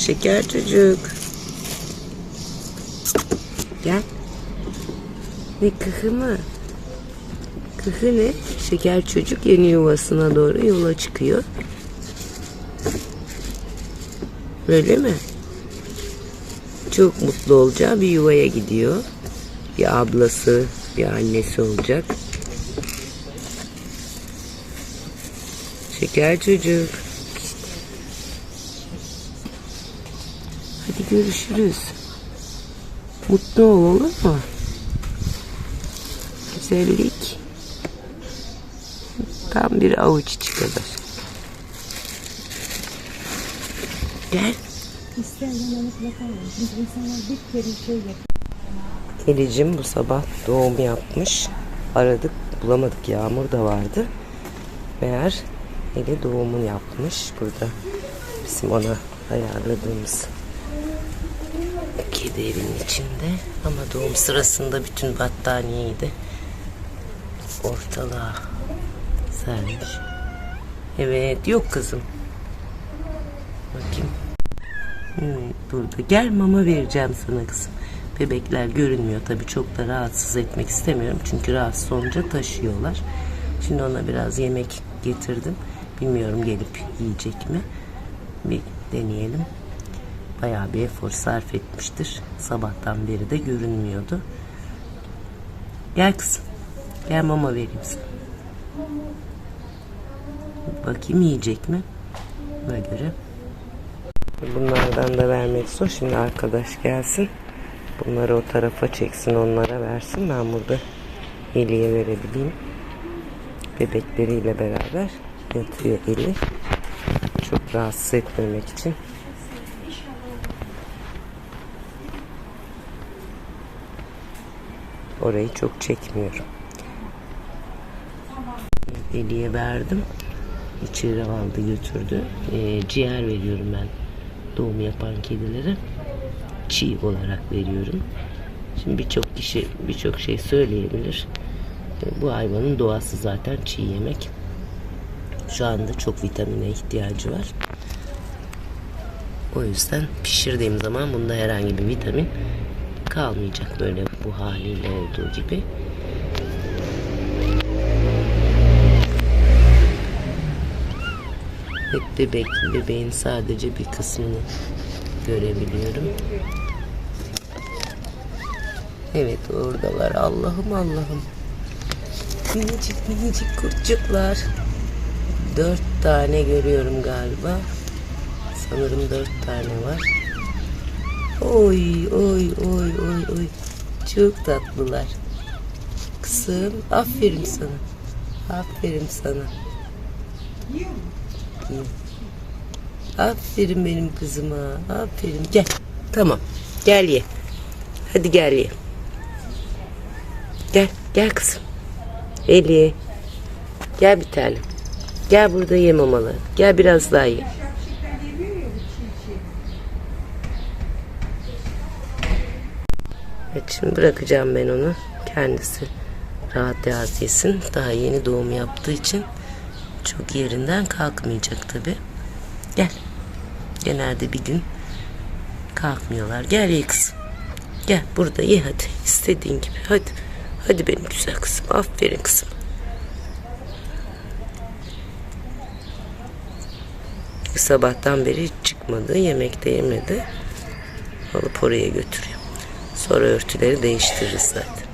Şeker çocuk. Gel. Ne kıhı mı? Kıhı ne? Şeker çocuk yeni yuvasına doğru yola çıkıyor. Öyle mi? Çok mutlu olacağı bir yuvaya gidiyor. Bir ablası, bir annesi olacak. Şeker çocuk. Hadi görüşürüz. Mutlu ol olur mu? Güzellik. Tam bir avuç içi. Gel. Elicim bu sabah doğum yapmış. Aradık bulamadık yağmur da vardı. Meğer Eli doğumunu yapmış. Burada bizim ona ayarladığımız kedi evinin içinde. Ama doğum sırasında bütün battaniyeyi de ortalığa sermiş. Evet yok kızım. Bakayım. Hmm, burada. Gel mama vereceğim sana kızım. Bebekler görünmüyor tabii çok da rahatsız etmek istemiyorum. Çünkü rahatsız olunca taşıyorlar. Şimdi ona biraz yemek getirdim. Bilmiyorum gelip yiyecek mi? Bir deneyelim. Bayağı bir efor sarf etmiştir. Sabahtan beri de görünmüyordu. Gel kızım. Gel mama vereyim sana. Bakayım yiyecek mi? Buna göre. Bunlardan da vermek zor. Şimdi arkadaş gelsin. Bunları o tarafa çeksin onlara versin. Ben burada Eli'ye verebileyim. Bebekleriyle beraber yatıyor Eli. Çok rahatsız etmemek için. Orayı çok çekmiyorum. Eli'ye verdim. İçeri aldı götürdü. Ee, ciğer veriyorum ben doğum yapan kedilere. Çiğ olarak veriyorum. Şimdi birçok kişi birçok şey söyleyebilir. Ee, Bu hayvanın doğası zaten çiğ yemek. Şu anda çok vitamine ihtiyacı var. O yüzden pişirdiğim zaman bunda herhangi bir vitamin kalmayacak böyle bu haliyle olduğu gibi. Evet, bebek, bebeğin sadece bir kısmını görebiliyorum. Evet oradalar. Allah'ım Allah'ım. Minicik minicik kurtçuklar. Dört tane görüyorum galiba. Sanırım dört tane var. Oy oy oy oy oy. Çok tatlılar. Kızım aferin sana. Aferin sana. Aferin benim kızıma. Aferin. Gel. Tamam. Gel ye. Hadi gel ye. Gel. Gel kızım. Eli. Gel bir tane. Gel burada ye mamaları. Gel biraz daha ye. Evet şimdi bırakacağım ben onu. Kendisi rahat rahat yesin. Daha yeni doğum yaptığı için çok yerinden kalkmayacak tabi. Gel. Genelde bir gün kalkmıyorlar. Gel ye kızım. Gel burada ye hadi. İstediğin gibi. Hadi. Hadi benim güzel kızım. Aferin kızım. Sabahtan beri hiç çıkmadı. Yemek de yemedi. Alıp oraya götürüyor. Sonra örtüleri değiştiririz zaten.